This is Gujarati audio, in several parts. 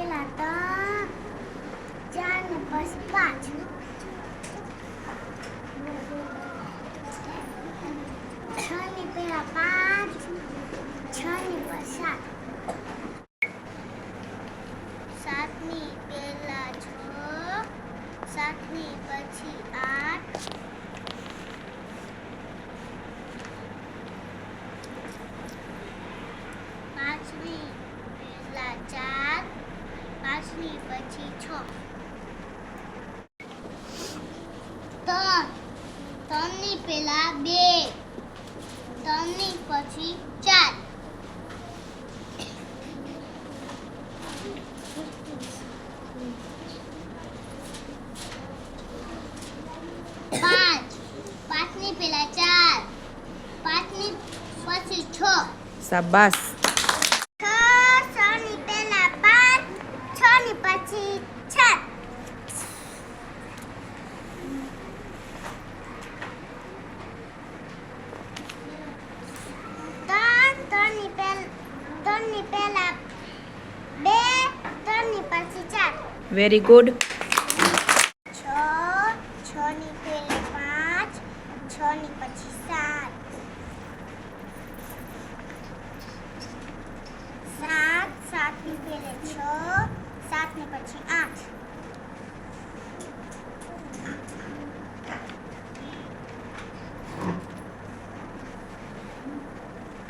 પેલા ત્રણ ચાર ને પછી પાંચ. છ ની પેલા પાંચ છ ની પર સાત. સાતની પેલા છ સાતની પછી આઠ છ ત્રણ ત્રણની પેલા બે ત્રણની પછી ચાર પાંચ, પાંચની પેલા ચાર, પાંચની પછી છ. શાબાશ છ છ ની પેલા પાંચ છ ની પછી છ ત્રણ ત્રણની પેલા ત્રણ પેલા બે ત્રણની પછી ચાર. વેરી ગુડ છ છ ની પેલા પાંચ છ ની પછી સાત સાત સાતની પેલે છ સાતની પછી આઠ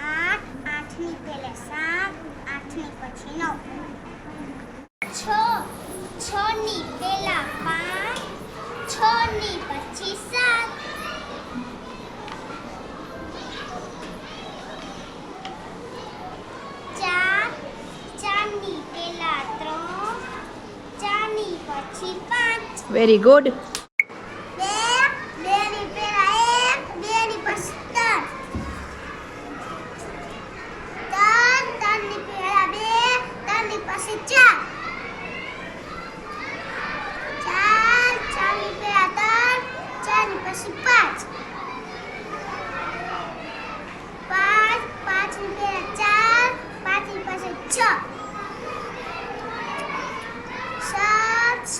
આઠ આઠની પેલે સાત આઠની પછી નવ છ છ ની પેલા પાંચ છ ની પછી સાત ચાર ચારની પેલા ત્રણ ચારની પછી પાંચ વેરી ગુડ સાત